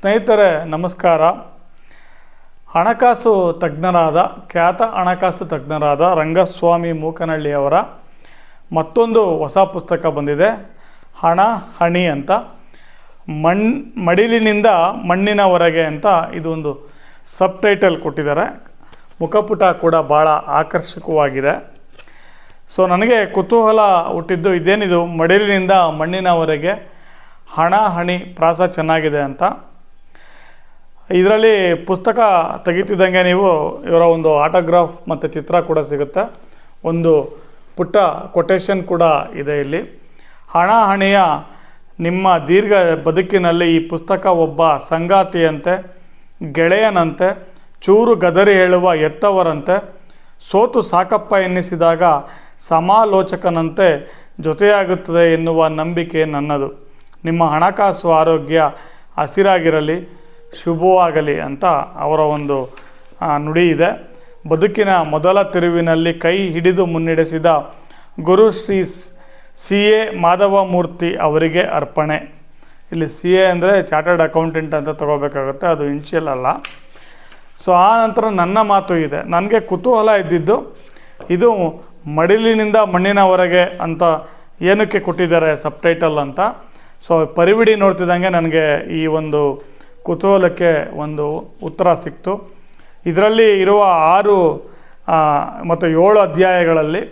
ಸ್ನೇಹಿತರೆ, ನಮಸ್ಕಾರ. ಹಣಕಾಸು ತಜ್ಞರಾದ, ಖ್ಯಾತ ಹಣಕಾಸು ತಜ್ಞರಾದ ರಂಗಸ್ವಾಮಿ ಮೂಕನಹಳ್ಳಿಯವರ ಮತ್ತೊಂದು ಹೊಸ ಪುಸ್ತಕ ಬಂದಿದೆ, ಹಣ, ಹಣಿ ಅಂತ. ಮಣ್, ಮಡಿಲಿನಿಂದ ಮಣ್ಣಿನವರೆಗೆ ಅಂತ ಇದೊಂದು ಸಬ್ ಟೈಟಲ್ ಕೊಟ್ಟಿದ್ದಾರೆ. ಮುಖಪುಟ ಕೂಡ ಭಾಳ ಆಕರ್ಷಕವಾಗಿದೆ. ಸೊ, ನನಗೆ ಕುತೂಹಲ ಹುಟ್ಟಿದ್ದು ಇದೇನಿದು? ಮಡಿಲಿನಿಂದ ಮಣ್ಣಿನವರೆಗೆ ಹಣ, ಹಣಿ, ಪ್ರಾಸ ಚೆನ್ನಾಗಿದೆ ಅಂತ. ಇದರಲ್ಲಿ ಪುಸ್ತಕ ತೆಗಿತಿದ್ದಂಗೆ ನೀವು ಇವರ ಒಂದು ಆಟೋಗ್ರಾಫ್ ಮತ್ತು ಚಿತ್ರ ಕೂಡ ಸಿಗುತ್ತೆ. ಒಂದು ಪುಟ್ಟ ಕೊಟೇಶನ್ ಕೂಡ ಇದೆ ಇಲ್ಲಿ. ಹಣ ಹಣಿಯ ನಿಮ್ಮ ದೀರ್ಘ ಬದುಕಿನಲ್ಲಿ ಈ ಪುಸ್ತಕ ಒಬ್ಬ ಸಂಗಾತಿಯಂತೆ, ಗೆಳೆಯನಂತೆ, ಚೂರು ಗದರಿ ಹೇಳುವ ಎತ್ತವರಂತೆ ಸೋತು ಸಾಕಪ್ಪ ಎನ್ನಿಸಿದಾಗ ಸಮಾಲೋಚಕನಂತೆ ಜೊತೆಯಾಗುತ್ತದೆ ಎನ್ನುವ ನಂಬಿಕೆ ನನ್ನದು. ನಿಮ್ಮ ಹಣಕಾಸು ಆರೋಗ್ಯ ಹಸಿರಾಗಿರಲಿ. ಶುಭವಾಗಲಿ ಅಂತ ಅವರ ಒಂದು ನುಡಿ ಇದೆ. ಬದುಕಿನ ಮೊದಲ ತಿರುವಿನಲ್ಲಿ ಕೈ ಹಿಡಿದು ಮುನ್ನಡೆಸಿದ ಗುರು ಶ್ರೀ ಸಿ ಎ ಮಾಧವಮೂರ್ತಿ ಅವರಿಗೆ ಅರ್ಪಣೆ. ಇಲ್ಲಿ ಸಿ ಎ ಅಂದರೆ ಚಾರ್ಟರ್ಡ್ ಅಕೌಂಟೆಂಟ್ ಅಂತ ತಗೋಬೇಕಾಗುತ್ತೆ, ಅದು ಇನ್ಶಿಯಲ್ ಅಲ್ಲ. ಸೊ, ಆ ನಂತರ ನನ್ನ ಮಾತು ಇದೆ. ನನಗೆ ಕುತೂಹಲ ಇದ್ದಿದ್ದು, ಇದು ಮಡಿಲಿನಿಂದ ಮಣ್ಣಿನವರೆಗೆ ಅಂತ ಏನಕ್ಕೆ ಕೊಟ್ಟಿದ್ದಾರೆ ಸಬ್ಟೈಟಲ್ ಅಂತ. ಸೊ, ಪರಿವಿಡಿ ನೋಡ್ತಿದ್ದಂಗೆ ನನಗೆ ಈ ಒಂದು ಕುತೂಹಲಕ್ಕೆ ಒಂದು ಉತ್ತರ ಸಿಕ್ತು. ಇದರಲ್ಲಿ ಇರುವ ಆರು ಮತ್ತು ಏಳು ಅಧ್ಯಾಯಗಳಲ್ಲಿ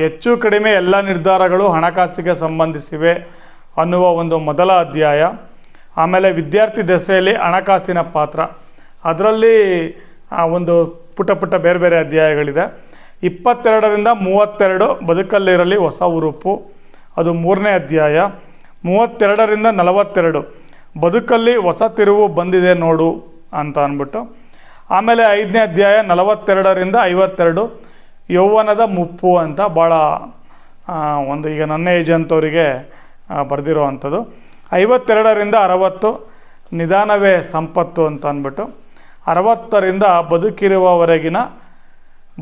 ಹೆಚ್ಚು ಕಡಿಮೆ ಎಲ್ಲ ನಿರ್ಧಾರಗಳು ಹಣಕಾಸಿಗೆ ಸಂಬಂಧಿಸಿವೆ ಅನ್ನುವ ಒಂದು ಮೊದಲ ಅಧ್ಯಾಯ. ಆಮೇಲೆ ವಿದ್ಯಾರ್ಥಿ ದೆಸೆಯಲ್ಲಿ ಹಣಕಾಸಿನ ಪಾತ್ರ. ಅದರಲ್ಲಿ ಒಂದು ಪುಟ ಪುಟ್ಟ ಬೇರೆ ಬೇರೆ ಅಧ್ಯಾಯಗಳಿದೆ. ಇಪ್ಪತ್ತೆರಡರಿಂದ ಮೂವತ್ತೆರಡು ಬದುಕಲ್ಲಿರಲಿ ಹೊಸ ಉರುಪು. ಅದು ಮೂರನೇ ಅಧ್ಯಾಯ. ಮೂವತ್ತೆರಡರಿಂದ ನಲವತ್ತೆರಡು. ಬದುಕಲ್ಲಿ ಹೊಸ ತಿರುವು ಬಂದಿದೆ ನೋಡು ಅಂತ ಅಂದ್ಬಿಟ್ಟು. ಆಮೇಲೆ ಐದನೇ ಅಧ್ಯಾಯ ನಲವತ್ತೆರಡರಿಂದ ಐವತ್ತೆರಡು, ಯೌವನದ ಮುಪ್ಪು ಅಂತ ಭಾಳ ಒಂದು ಈಗ ನನ್ನ ಏಜ್ ಅಂತವರಿಗೆ ಬರೆದಿರೋ ಅಂಥದ್ದು ಐವತ್ತೆರಡರಿಂದ ಅರವತ್ತು, ನಿಧಾನವೇ ಸಂಪತ್ತು ಅಂತ ಅಂದ್ಬಿಟ್ಟು. ಅರವತ್ತರಿಂದ ಬದುಕಿರುವವರೆಗಿನ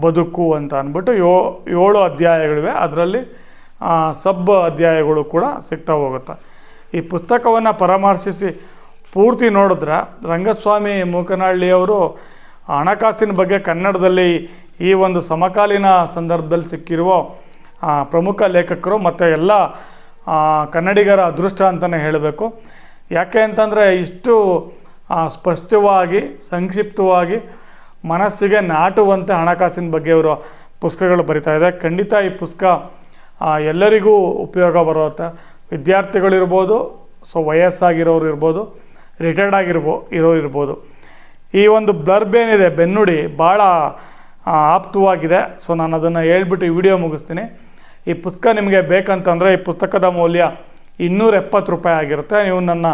ಬದುಕು ಅಂತ ಅಂದ್ಬಿಟ್ಟು ಯೋ, ಏಳು ಅಧ್ಯಾಯಗಳಿವೆ. ಅದರಲ್ಲಿ ಸಬ್ ಅಧ್ಯಾಯಗಳು ಕೂಡ ಸಿಗ್ತಾ ಹೋಗುತ್ತೆ. ಈ ಪುಸ್ತಕವನ್ನು ಪರಾಮರ್ಶಿಸಿ ಪೂರ್ತಿ ನೋಡಿದ್ರೆ ರಂಗಸ್ವಾಮಿ ಮೂಕನಹಳ್ಳಿಯವರು ಹಣಕಾಸಿನ ಬಗ್ಗೆ ಕನ್ನಡದಲ್ಲಿ ಈ ಒಂದು ಸಮಕಾಲೀನ ಸಂದರ್ಭದಲ್ಲಿ ಸಿಕ್ಕಿರುವ ಪ್ರಮುಖ ಲೇಖಕರು ಮತ್ತು ಎಲ್ಲ ಕನ್ನಡಿಗರ ಅದೃಷ್ಟ ಅಂತಲೇ ಹೇಳಬೇಕು. ಯಾಕೆ ಅಂತಂದರೆ ಇಷ್ಟು ಸ್ಪಷ್ಟವಾಗಿ, ಸಂಕ್ಷಿಪ್ತವಾಗಿ ಮನಸ್ಸಿಗೆ ನಾಟುವಂತೆ ಹಣಕಾಸಿನ ಬಗ್ಗೆ ಅವರು ಪುಸ್ತಕಗಳು ಬರಿತಾ ಇದೆ ಖಂಡಿತ ಈ ಪುಸ್ತಕ ಎಲ್ಲರಿಗೂ ಉಪಯೋಗ ಬರುತ್ತೆ ವಿದ್ಯಾರ್ಥಿಗಳಿರ್ಬೋದು ಸೊ ವಯಸ್ಸಾಗಿರೋರು ಇರ್ಬೋದು ರಿಟೈರ್ಡ್ ಆಗಿರ್ಬೋ, ಇರೋರು ಇರ್ಬೋದು. ಈ ಒಂದು ಬ್ಲರ್ಬ್ ಏನಿದೆ, ಬೆನ್ನುಡಿ ಭಾಳ ಆಪ್ತವಾಗಿದೆ. ಸೊ ನಾನು ಅದನ್ನು ಹೇಳ್ಬಿಟ್ಟು ಈ ವಿಡಿಯೋ ಮುಗಿಸ್ತೀನಿ. ಈ ಪುಸ್ತಕ ನಿಮಗೆ ಬೇಕಂತಂದರೆ, ಈ ಪುಸ್ತಕದ ಮೌಲ್ಯ ಇನ್ನೂರ ಎಪ್ಪತ್ತು ರೂಪಾಯಿ ಆಗಿರುತ್ತೆ. ನೀವು ನನ್ನ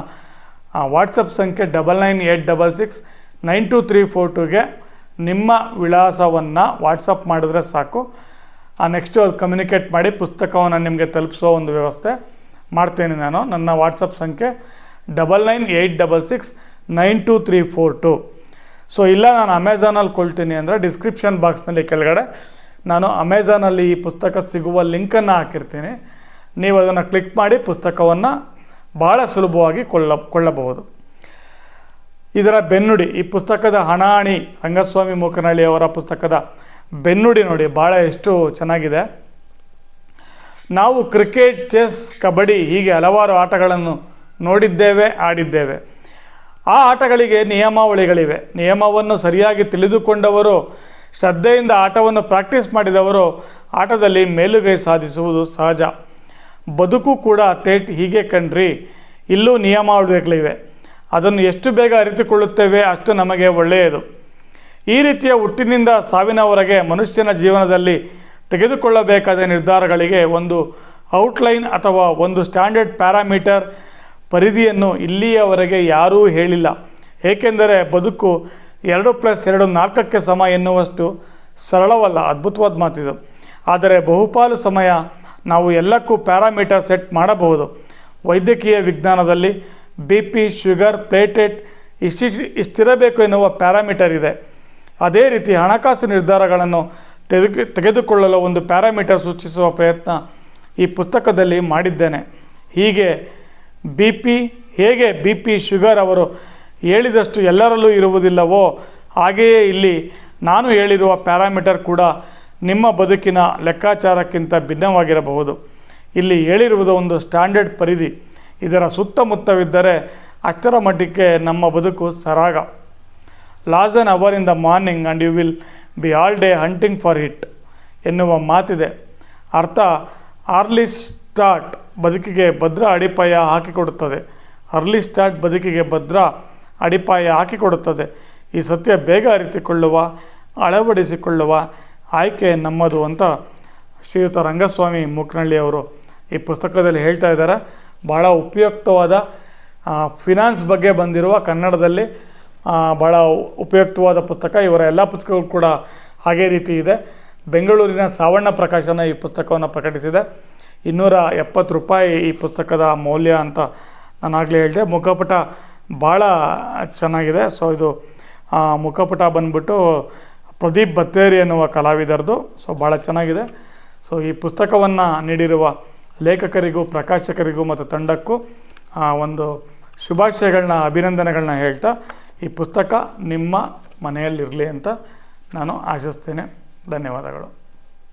ವಾಟ್ಸಪ್ ಸಂಖ್ಯೆ double nine eight double six nine two three four ಟೂಗೆ ನಿಮ್ಮ ವಿಳಾಸವನ್ನು ವಾಟ್ಸಪ್ ಮಾಡಿದ್ರೆ ಸಾಕು. ಆ ನೆಕ್ಸ್ಟು ಅದು ಕಮ್ಯುನಿಕೇಟ್ ಮಾಡಿ ಪುಸ್ತಕವನ್ನು ನಿಮಗೆ ತಲುಪಿಸೋ ಒಂದು ವ್ಯವಸ್ಥೆ. ಮಾಡ್ತೇನೆ ನಾನು. ನನ್ನ ವಾಟ್ಸಪ್ ಸಂಖ್ಯೆ double nine eight double six nine two three four two so ಇಲ್ಲ, ನಾನು ಅಮೆಝಾನಲ್ಲಿ ಕೊಳ್ತೀನಿ ಅಂದರೆ ಡಿಸ್ಕ್ರಿಪ್ಷನ್ ಬಾಕ್ಸ್ನಲ್ಲಿ ಕೆಳಗಡೆ ನಾನು ಅಮೆಝಾನಲ್ಲಿ ಈ ಪುಸ್ತಕ ಸಿಗುವ ಲಿಂಕನ್ನು ಹಾಕಿರ್ತೀನಿ. ನೀವು ಅದನ್ನು ಕ್ಲಿಕ್ ಮಾಡಿ ಪುಸ್ತಕವನ್ನು ಭಾಳ ಸುಲಭವಾಗಿ ಕೊಳ್ಳ, ಕೊಳ್ಳಬಹುದು. ಇದರ ಬೆನ್ನುಡಿ, ಈ ಪುಸ್ತಕದ ಹಣಾಣಿ ರಂಗಸ್ವಾಮಿ ಮೂಕನಹಳ್ಳಿ ಅವರ ಪುಸ್ತಕದ ಬೆನ್ನುಡಿ ನೋಡಿ ಭಾಳ ಎಷ್ಟು ಚೆನ್ನಾಗಿದೆ. ನಾವು ಕ್ರಿಕೆಟ್ ಚೆಸ್ ಕಬಡ್ಡಿ ಹೀಗೆ ಹಲವಾರು ಆಟಗಳನ್ನು ನೋಡಿದ್ದೇವೆ, ಆಡಿದ್ದೇವೆ. ಆ ಆಟಗಳಿಗೆ ನಿಯಮಾವಳಿಗಳಿವೆ. ನಿಯಮವನ್ನು ಸರಿಯಾಗಿ ತಿಳಿದುಕೊಂಡವರು, ಶ್ರದ್ಧೆಯಿಂದ ಆಟವನ್ನು ಪ್ರಾಕ್ಟೀಸ್ ಮಾಡಿದವರು ಆಟದಲ್ಲಿ ಮೇಲುಗೈ ಸಾಧಿಸುವುದು ಸಹಜ. ಬದುಕು ಕೂಡ ತೇಟ್ ಹೀಗೆ ಕಣ್ರಿ. ಇಲ್ಲೂ ನಿಯಮಾವಳಿಗಳಿವೆ. ಅದನ್ನು ಎಷ್ಟು ಬೇಗ ಅರಿತುಕೊಳ್ಳುತ್ತೇವೆ ಅಷ್ಟು ನಮಗೆ ಒಳ್ಳೆಯದು. ಈ ರೀತಿಯ ಹುಟ್ಟಿನಿಂದ ಸಾವಿನವರೆಗೆ ಮನುಷ್ಯನ ಜೀವನದಲ್ಲಿ ತೆಗೆದುಕೊಳ್ಳಬೇಕಾದ ನಿರ್ಧಾರಗಳಿಗೆ ಒಂದು ಔಟ್ಲೈನ್ ಅಥವಾ ಒಂದು ಸ್ಟ್ಯಾಂಡರ್ಡ್ ಪ್ಯಾರಾಮೀಟರ್ ಪರಿಧಿಯನ್ನು ಇಲ್ಲಿಯವರೆಗೆ ಯಾರೂ ಹೇಳಿಲ್ಲ. ಏಕೆಂದರೆ ಬದುಕು ಎರಡು ಪ್ಲಸ್ ಎರಡು ನಾಲ್ಕಕ್ಕೆ ಸಮ ಎನ್ನುವಷ್ಟು ಸರಳವಲ್ಲ, ಅದ್ಭುತವಾದ ಮಾತಿದು. ಆದರೆ ಬಹುಪಾಲು ಸಮಯ ನಾವು ಎಲ್ಲಕ್ಕೂ ಪ್ಯಾರಾಮೀಟರ್ ಸೆಟ್ ಮಾಡಬಹುದು. ವೈದ್ಯಕೀಯ ವಿಜ್ಞಾನದಲ್ಲಿ ಬಿ ಪಿ ಶುಗರ್ ಪ್ಲೇಟೆಟ್ ಇಷ್ಟಿ ಇಷ್ಟಿರಬೇಕು ಎನ್ನುವ ಪ್ಯಾರಾಮೀಟರ್ ಇದೆ. ಅದೇ ರೀತಿ ಹಣಕಾಸು ನಿರ್ಧಾರಗಳನ್ನು ತೆಗೆದು ತೆಗೆದುಕೊಳ್ಳಲು ಒಂದು ಪ್ಯಾರಾಮೀಟರ್ ಸೂಚಿಸುವ ಪ್ರಯತ್ನ ಈ ಪುಸ್ತಕದಲ್ಲಿ ಮಾಡಿದ್ದೇನೆ. ಹೀಗೆ ಬಿ ಪಿ, ಹೇಗೆ ಬಿ ಪಿ ಶುಗರ್ ಅವರು ಹೇಳಿದಷ್ಟು ಎಲ್ಲರಲ್ಲೂ ಇರುವುದಿಲ್ಲವೋ, ಹಾಗೆಯೇ ಇಲ್ಲಿ ನಾನು ಹೇಳಿರುವ ಪ್ಯಾರಾಮೀಟರ್ ಕೂಡ ನಿಮ್ಮ ಬದುಕಿನ ಲೆಕ್ಕಾಚಾರಕ್ಕಿಂತ ಭಿನ್ನವಾಗಿರಬಹುದು. ಇಲ್ಲಿ ಹೇಳಿರುವುದು ಒಂದು ಸ್ಟ್ಯಾಂಡರ್ಡ್ ಪರಿಧಿ. ಇದರ ಸುತ್ತಮುತ್ತವಿದ್ದರೆ ಅಷ್ಟರ ಮಟ್ಟಿಗೆ ನಮ್ಮ ಬದುಕು ಸರಾಗ. Lose an hour in the morning and you will be all day hunting for it ಎನ್ನುವ ಮಾತಿದೆ. ಅರ್ಥ ಅರ್ಲಿ ಸ್ಟಾರ್ಟ್ ಬದುಕಿಗೆ ಭದ್ರ ಅಡಿಪಾಯ ಹಾಕಿಕೊಡುತ್ತದೆ. ಅರ್ಲಿ ಸ್ಟಾರ್ಟ್ ಬದುಕಿಗೆ ಭದ್ರ ಅಡಿಪಾಯ ಹಾಕಿಕೊಡುತ್ತದೆ. ಈ ಸತ್ಯ ಬೇಗ ಅರಿತುಕೊಳ್ಳುವ, ಅಳವಡಿಸಿಕೊಳ್ಳುವ ಆಯ್ಕೆ ನಮ್ಮದು ಅಂತ ಶ್ರೀಯುತ ರಂಗಸ್ವಾಮಿ ಮೂಕ್ನಳ್ಳಿ ಅವರು ಈ ಪುಸ್ತಕದಲ್ಲಿ ಹೇಳ್ತಾ ಇದ್ದಾರೆ. ಭಾಳ ಉಪಯುಕ್ತವಾದ ಫಿನಾನ್ಸ್ ಬಗ್ಗೆ ಬಂದಿರುವ ಕನ್ನಡದಲ್ಲಿ ಭಾಳ ಉಪಯುಕ್ತವಾದ ಪುಸ್ತಕ. ಇವರ ಎಲ್ಲ ಪುಸ್ತಕಗಳು ಕೂಡ ಹಾಗೇ ರೀತಿ ಇದೆ. ಬೆಂಗಳೂರಿನ ಸಾವಣ್ಣ ಪ್ರಕಾಶನ ಈ ಪುಸ್ತಕವನ್ನು ಪ್ರಕಟಿಸಿದೆ. ಇನ್ನೂರ ಎಪ್ಪತ್ತು ರೂಪಾಯಿ ಈ ಪುಸ್ತಕದ ಮೌಲ್ಯ ಅಂತ ನಾನು ಆಗಲೇ ಹೇಳಿದೆ. ಮುಖಪುಟ ಭಾಳ ಚೆನ್ನಾಗಿದೆ. ಸೊ ಇದು ಮುಖಪುಟ ಬಂದ್ಬಿಟ್ಟು ಪ್ರದೀಪ್ ಬತ್ತೇರಿ ಎನ್ನುವ ಕಲಾವಿದರದು. ಸೊ ಭಾಳ ಚೆನ್ನಾಗಿದೆ. ಸೊ ಈ ಪುಸ್ತಕವನ್ನು ನೀಡಿರುವ ಲೇಖಕರಿಗೂ, ಪ್ರಕಾಶಕರಿಗೂ ಮತ್ತು ತಂಡಕ್ಕೂ ಒಂದು ಶುಭಾಶಯಗಳನ್ನ, ಅಭಿನಂದನೆಗಳನ್ನ ಹೇಳ್ತಾ ಈ ಪುಸ್ತಕ ನಿಮ್ಮ ಮನೆಯಲ್ಲಿರಲಿ ಅಂತ ನಾನು ಆಶಿಸ್ತೇನೆ. ಧನ್ಯವಾದಗಳು.